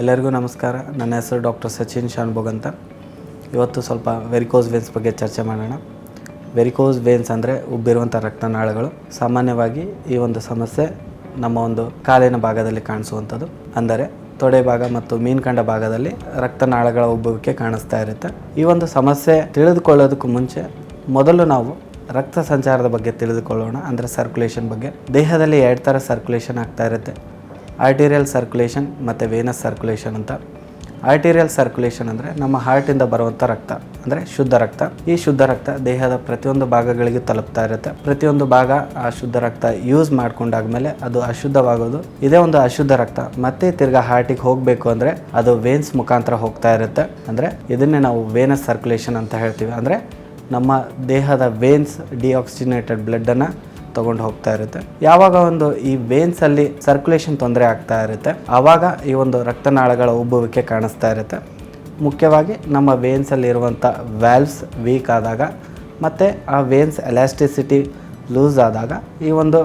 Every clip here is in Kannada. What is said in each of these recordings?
ಎಲ್ಲರಿಗೂ ನಮಸ್ಕಾರ. ನನ್ನ ಹೆಸರು ಡಾಕ್ಟರ್ ಸಚಿನ್ ಶಾನ್ಭೋಗ್ ಅಂತ ಇವತ್ತು ಸ್ವಲ್ಪ ವೆರಿಕೋಸ್ ವೇನ್ಸ್ ಬಗ್ಗೆ ಚರ್ಚೆ ಮಾಡೋಣ. ವೆರಿಕೋಸ್ ವೇನ್ಸ್ ಅಂದರೆ ಉಬ್ಬಿರುವಂಥ ರಕ್ತನಾಳಗಳು. ಸಾಮಾನ್ಯವಾಗಿ ಈ ಒಂದು ಸಮಸ್ಯೆ ನಮ್ಮ ಒಂದು ಕಾಲಿನ ಭಾಗದಲ್ಲಿ ಕಾಣಿಸುವಂಥದ್ದು. ಅಂದರೆ ತೊಡೆ ಭಾಗ ಮತ್ತು ಮೀನ್ಕಂಡ ಭಾಗದಲ್ಲಿ ರಕ್ತನಾಳಗಳ ಉಬ್ಬುವಿಕೆ ಕಾಣಿಸ್ತಾ ಇರುತ್ತೆ. ಈ ಒಂದು ಸಮಸ್ಯೆ ತಿಳಿದುಕೊಳ್ಳೋದಕ್ಕೂ ಮುಂಚೆ ಮೊದಲು ನಾವು ರಕ್ತ ಸಂಚಾರದ ಬಗ್ಗೆ ತಿಳಿದುಕೊಳ್ಳೋಣ. ಅಂದರೆ ಸರ್ಕ್ಯುಲೇಷನ್ ಬಗ್ಗೆ. ದೇಹದಲ್ಲಿ ಎರಡು ಥರ ಸರ್ಕ್ಯುಲೇಷನ್ ಆಗ್ತಾ ಇರುತ್ತೆ. ಆರ್ಟೀರಿಯಲ್ ಸರ್ಕ್ಯುಲೇಷನ್ ಮತ್ತು ವೇನಸ್ ಸರ್ಕ್ಯುಲೇಷನ್ ಅಂತ. ಆರ್ಟೀರಿಯಲ್ ಸರ್ಕ್ಯುಲೇಷನ್ ಅಂದರೆ ನಮ್ಮ ಹಾರ್ಟಿಂದ ಬರುವಂಥ ರಕ್ತ, ಅಂದರೆ ಶುದ್ಧ ರಕ್ತ. ಈ ಶುದ್ಧ ರಕ್ತ ದೇಹದ ಪ್ರತಿಯೊಂದು ಭಾಗಗಳಿಗೆ ತಲುಪ್ತಾ ಇರುತ್ತೆ. ಪ್ರತಿಯೊಂದು ಭಾಗ ಆ ಶುದ್ಧ ರಕ್ತ ಯೂಸ್ ಮಾಡ್ಕೊಂಡಾದ್ಮೇಲೆ ಅದು ಅಶುದ್ಧವಾಗೋದು. ಇದೇ ಒಂದು ಅಶುದ್ಧ ರಕ್ತ ಮತ್ತೆ ತಿರ್ಗಾ ಹಾರ್ಟಿಗೆ ಹೋಗಬೇಕು ಅಂದರೆ ಅದು ವೇನ್ಸ್ ಮುಖಾಂತರ ಹೋಗ್ತಾ ಇರುತ್ತೆ. ಅಂದರೆ ಇದನ್ನೇ ನಾವು ವೇನಸ್ ಸರ್ಕ್ಯುಲೇಷನ್ ಅಂತ ಹೇಳ್ತೀವಿ. ಅಂದರೆ ನಮ್ಮ ದೇಹದ ವೇನ್ಸ್ ಡಿಆಕ್ಸಿಜನೇಟೆಡ್ ಬ್ಲಡ್ಡನ್ನು ತಗೊಂಡು ಹೋಗ್ತಾ ಇರುತ್ತೆ. ಯಾವಾಗ ಒಂದು ಈ ವೇನ್ಸ್ ಅಲ್ಲಿ ಸರ್ಕ್ಯುಲೇಷನ್ ತೊಂದರೆ ಆಗ್ತಾ ಇರುತ್ತೆ ಆವಾಗ ಈ ಒಂದು ರಕ್ತನಾಳಗಳ ಉಬ್ಬುವಿಕೆ ಕಾಣಿಸ್ತಾ ಇರುತ್ತೆ. ಮುಖ್ಯವಾಗಿ ನಮ್ಮ ವೇನ್ಸ್ ಅಲ್ಲಿ ಇರುವಂಥ ವ್ಯಾಲ್ವ್ಸ್ ವೀಕ್ ಆದಾಗ ಮತ್ತು ಆ ವೇನ್ಸ್ ಎಲಾಸ್ಟಿಸಿಟಿ ಲೂಸ್ ಆದಾಗ ಈ ಒಂದು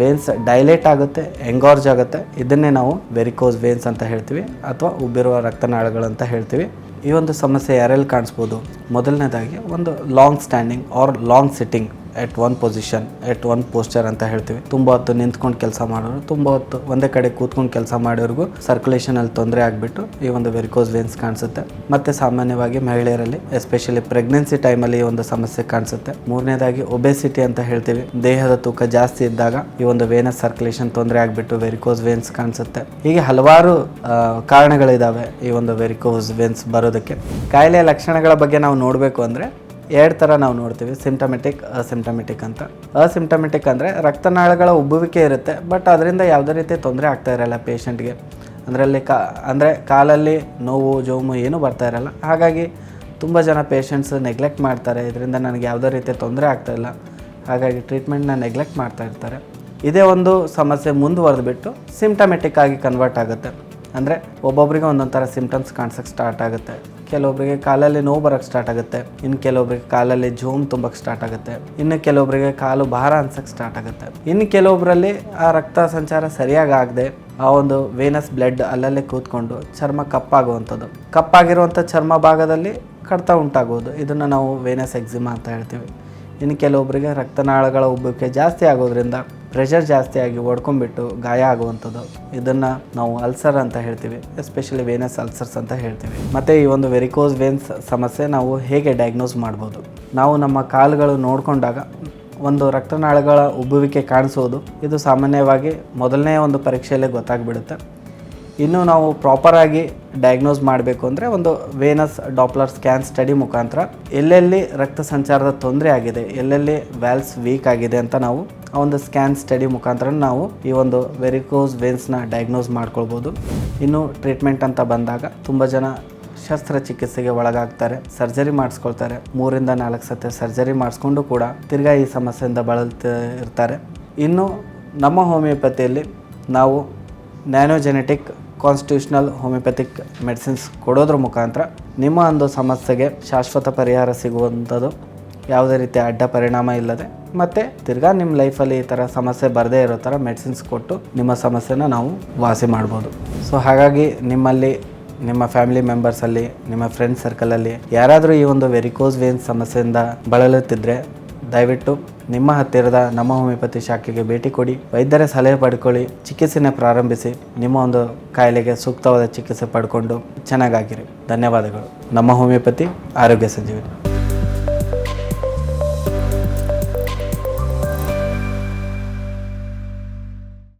ವೇನ್ಸ್ ಡೈಲೇಟ್ ಆಗುತ್ತೆ ಎಂಗಾರ್ಜ್ ಆಗುತ್ತೆ. ಇದನ್ನೇ ನಾವು ವೆರಿಕೋಸ್ ವೇನ್ಸ್ ಅಂತ ಹೇಳ್ತೀವಿ, ಅಥವಾ ಉಬ್ಬಿರುವ ರಕ್ತನಾಳಗಳು ಅಂತ ಹೇಳ್ತೀವಿ. ಈ ಒಂದು ಸಮಸ್ಯೆ ಯಾರೆಲ್ಲಿ ಕಾಣಿಸ್ಬೋದು? ಮೊದಲನೇದಾಗಿ ಒಂದು long standing or long sitting at one position at one posture ಅಂತ ಹೇಳ್ತೀವಿ. ತುಂಬ ಹೊತ್ತು ನಿಂತ್ಕೊಂಡು ಕೆಲಸ ಮಾಡೋರು, ತುಂಬ ಹೊತ್ತು ಒಂದೇ ಕಡೆ ಕೂತ್ಕೊಂಡು ಕೆಲಸ ಮಾಡೋರಿಗೂ ಸರ್ಕ್ಯುಲೇಷನ್ ಅಲ್ಲಿ ತೊಂದರೆ ಆಗಿಬಿಟ್ಟು ಈ ಒಂದು ವೆರಿಕೋಸ್ ವೇನ್ಸ್ ಕಾಣಿಸುತ್ತೆ. ಮತ್ತೆ ಸಾಮಾನ್ಯವಾಗಿ ಮಹಿಳೆಯರಲ್ಲಿ ಎಸ್ಪೆಷಲಿ ಪ್ರೆಗ್ನೆನ್ಸಿ ಟೈಮಲ್ಲಿ ಈ ಒಂದು ಸಮಸ್ಯೆ ಕಾಣಿಸುತ್ತೆ. ಮೂರನೇದಾಗಿ ಒಬೆಸಿಟಿ ಅಂತ ಹೇಳ್ತೀವಿ. ದೇಹದ ತೂಕ ಜಾಸ್ತಿ ಇದ್ದಾಗ ಈ ಒಂದು ವೇನಸ್ ಸರ್ಕ್ಯುಲೇಷನ್ ತೊಂದರೆ ಆಗಿಬಿಟ್ಟು ವೆರಿಕೋಸ್ ವೇನ್ಸ್ ಕಾಣಿಸುತ್ತೆ. ಹೀಗೆ ಹಲವಾರು ಕಾರಣಗಳಿದ್ದಾವೆ ಈ ಒಂದು ವೆರಿಕೋಸ್ ವೇನ್ಸ್ ಬರೋದಕ್ಕೆ ಕಾಯಿಲೆಯ ಲಕ್ಷಣಗಳ ಬಗ್ಗೆ ನಾವು ನೋಡಬೇಕು ಅಂದರೆ ಎರಡು ಥರ ನಾವು ನೋಡ್ತೀವಿ. ಸಿಂಟಮೆಟಿಕ್ ಅಸಿಂಟಮೆಟಿಕ್ ಅಂತ. ಅಸಿಂಟಮೆಟಿಕ್ ಅಂದರೆ ರಕ್ತನಾಳಗಳ ಉಬ್ಬುವಿಕೆ ಇರುತ್ತೆ ಬಟ್ ಅದರಿಂದ ಯಾವುದೇ ರೀತಿ ತೊಂದರೆ ಆಗ್ತಾ ಇರಲ್ಲ ಪೇಷಂಟ್ಗೆ ಅದರಲ್ಲಿ ಕಾ, ಅಂದರೆ ಕಾಲಲ್ಲಿ ನೋವು, ಜೋಮು ಏನೂ ಬರ್ತಾ ಇರಲ್ಲ. ಹಾಗಾಗಿ ತುಂಬ ಜನ ಪೇಷಂಟ್ಸ್ ನೆಗ್ಲೆಕ್ಟ್ ಮಾಡ್ತಾರೆ. ಇದರಿಂದ ನನಗೆ ಯಾವುದೇ ರೀತಿ ತೊಂದರೆ ಆಗ್ತಾ ಇಲ್ಲ. ಹಾಗಾಗಿ ಟ್ರೀಟ್ಮೆಂಟ್ನ ನೆಗ್ಲೆಕ್ಟ್ ಮಾಡ್ತಾ ಇರ್ತಾರೆ. ಇದೇ ಒಂದು ಸಮಸ್ಯೆ ಮುಂದುವರೆದ್ಬಿಟ್ಟು ಸಿಮ್ಟಮೆಟಿಕ್ ಆಗಿ ಕನ್ವರ್ಟ್ ಆಗುತ್ತೆ. ಅಂದರೆ ಒಬ್ಬೊಬ್ಬರಿಗೆ ಒಂದೊಂದು ಥರ ಸಿಮ್ಟಮ್ಸ್ ಕಾಣಿಸೋಕ್ಕೆ ಸ್ಟಾರ್ಟ್ ಆಗುತ್ತೆ. ಕೆಲವೊಬ್ಬರಿಗೆ ಕಾಲಲ್ಲಿ ನೋವು ಬರೋಕ್ಕೆ ಸ್ಟಾರ್ಟ್ ಆಗುತ್ತೆ. ಇನ್ನು ಕೆಲವೊಬ್ಬರಿಗೆ ಕಾಲಲ್ಲಿ ಜೋಮ್ ತುಂಬಕ್ಕೆ ಸ್ಟಾರ್ಟ್ ಆಗುತ್ತೆ. ಇನ್ನು ಕೆಲವೊಬ್ಬರಿಗೆ ಕಾಲು ಭಾರ ಅನ್ಸಕ್ಕೆ ಸ್ಟಾರ್ಟ್ ಆಗುತ್ತೆ. ಇನ್ನು ಕೆಲವೊಬ್ಬರಲ್ಲಿ ಆ ರಕ್ತ ಸಂಚಾರ ಸರಿಯಾಗಿ ಆಗದೆ ಆ ಒಂದು ವೇನಸ್ ಬ್ಲಡ್ ಅಲ್ಲಲ್ಲೇ ಕೂತ್ಕೊಂಡು ಚರ್ಮ ಕಪ್ಪಾಗುವಂಥದ್ದು. ಕಪ್ಪಾಗಿರುವಂಥ ಚರ್ಮ ಭಾಗದಲ್ಲಿ ಕಡಿತ ಉಂಟಾಗುವುದು. ಇದನ್ನು ನಾವು ವೇನಸ್ ಎಕ್ಸಿಮಾ ಅಂತ ಹೇಳ್ತೀವಿ. ಇನ್ನು ಕೆಲವೊಬ್ಬರಿಗೆ ರಕ್ತನಾಳಗಳ ಉಬ್ಬುವಿಕೆ ಜಾಸ್ತಿ ಆಗೋದ್ರಿಂದ ಪ್ರೆಷರ್ ಜಾಸ್ತಿ ಆಗಿ ಒಡ್ಕೊಂಡ್ಬಿಟ್ಟು ಗಾಯ ಆಗುವಂಥದ್ದು, ಇದನ್ನು ನಾವು ಅಲ್ಸರ್ ಅಂತ ಹೇಳ್ತೀವಿ ಎಸ್ಪೆಷಲಿ ವೇನಸ್ ಅಲ್ಸರ್ಸ್ ಅಂತ ಹೇಳ್ತೀವಿ. ಮತ್ತು ಈ ಒಂದು ವೆರಿಕೋಸ್ ವೇನ್ಸ್ ಸಮಸ್ಯೆ ನಾವು ಹೇಗೆ ಡಯಾಗ್ನೋಸ್ ಮಾಡ್ಬೋದು? ನಾವು ನಮ್ಮ ಕಾಲುಗಳು ನೋಡಿಕೊಂಡಾಗ ಒಂದು ರಕ್ತನಾಳಗಳ ಉಬ್ಬುವಿಕೆ ಕಾಣಿಸೋದು, ಇದು ಸಾಮಾನ್ಯವಾಗಿ ಮೊದಲನೇ ಒಂದು ಪರೀಕ್ಷೆಯಲ್ಲೇ ಗೊತ್ತಾಗ್ಬಿಡುತ್ತೆ. ಇನ್ನು ನಾವು ಪ್ರಾಪರಾಗಿ ಡಯಾಗ್ನೋಸ್ ಮಾಡಬೇಕು ಅಂದರೆ ಒಂದು ವೇನಸ್ ಡಾಪ್ಲರ್ ಸ್ಕ್ಯಾನ್ ಸ್ಟಡಿ ಮುಖಾಂತರ, ಎಲ್ಲೆಲ್ಲಿ ರಕ್ತ ಸಂಚಾರದ ತೊಂದರೆ ಆಗಿದೆ, ಎಲ್ಲೆಲ್ಲಿ ವ್ಯಾಲ್ಸ್ ವೀಕ್ ಆಗಿದೆ ಅಂತ ನಾವು ಆ ಒಂದು ಸ್ಕ್ಯಾನ್ ಸ್ಟಡಿ ಮುಖಾಂತರ ನಾವು ಈ ಒಂದು ವೆರಿಕೋಸ್ ವೇನ್ಸ್ನ ಡಯಾಗ್ನೋಸ್ ಮಾಡ್ಕೊಳ್ಬೋದು. ಇನ್ನು ಟ್ರೀಟ್ಮೆಂಟ್ ಅಂತ ಬಂದಾಗ ತುಂಬ ಜನ ಶಸ್ತ್ರಚಿಕಿತ್ಸೆಗೆ ಒಳಗಾಗ್ತಾರೆ ಸರ್ಜರಿ ಮಾಡಿಸ್ಕೊಳ್ತಾರೆ. ಮೂರಿಂದ ನಾಲ್ಕು ಸತಿ ಸರ್ಜರಿ ಮಾಡಿಸ್ಕೊಂಡು ಕೂಡ ತಿರ್ಗಾ ಈ ಸಮಸ್ಯೆಯಿಂದ ಬಳಲ್ತ ಇರ್ತಾರೆ. ಇನ್ನು ನಮ್ಮ ಹೋಮಿಯೋಪತಿಯಲ್ಲಿ ನಾವು ನ್ಯಾನೋಜೆನೆಟಿಕ್ ಕಾನ್ಸ್ಟಿಟ್ಯೂಷನಲ್ ಹೋಮಿಯೋಪತಿಕ್ ಮೆಡಿಸಿನ್ಸ್ ಕೊಡೋದ್ರ ಮುಖಾಂತರ ನಿಮ್ಮ ಒಂದು ಸಮಸ್ಯೆಗೆ ಶಾಶ್ವತ ಪರಿಹಾರ ಸಿಗುವಂಥದ್ದು ಯಾವುದೇ ರೀತಿಯ ಅಡ್ಡ ಪರಿಣಾಮ ಇಲ್ಲದೆ ಮತ್ತು ತಿರ್ಗಾ ನಿಮ್ಮ ಲೈಫಲ್ಲಿ ಈ ಥರ ಸಮಸ್ಯೆ ಬರದೇ ಇರೋ ಥರ ಮೆಡಿಸಿನ್ಸ್ ಕೊಟ್ಟು ನಿಮ್ಮ ಸಮಸ್ಯೆನ ನಾವು ವಾಸಿ ಮಾಡ್ಬೋದು. ಸೊ ಹಾಗಾಗಿ ನಿಮ್ಮಲ್ಲಿ, ನಿಮ್ಮ ಫ್ಯಾಮಿಲಿ ಮೆಂಬರ್ಸಲ್ಲಿ ನಿಮ್ಮ ಫ್ರೆಂಡ್ ಸರ್ಕಲಲ್ಲಿ ಯಾರಾದರೂ ಈ ಒಂದು ವೆರಿಕೋಸ್ ವೇನ್ ಸಮಸ್ಯೆಯಿಂದ ಬಳಲುತ್ತಿದ್ದರೆ ದಯವಿಟ್ಟು ನಿಮ್ಮ ಹತ್ತಿರದ ನಮ್ಮ ಹೋಮಿಯೋಪತಿ ಶಾಖೆಗೆ ಭೇಟಿ ಕೊಡಿ. ವೈದ್ಯರ ಸಲಹೆ ಪಡ್ಕೊಳ್ಳಿ, ಚಿಕಿತ್ಸೆನ ಪ್ರಾರಂಭಿಸಿ, ನಿಮ್ಮ ಒಂದು ಕಾಯಿಲೆಗೆ ಸೂಕ್ತವಾದ ಚಿಕಿತ್ಸೆ ಪಡ್ಕೊಂಡು ಚೆನ್ನಾಗಾಗಿರಿ. ಧನ್ಯವಾದಗಳು. ನಮ್ಮ ಹೋಮಿಯೋಪತಿ ಆರೋಗ್ಯ ಸಂಜೀವಿನಿ.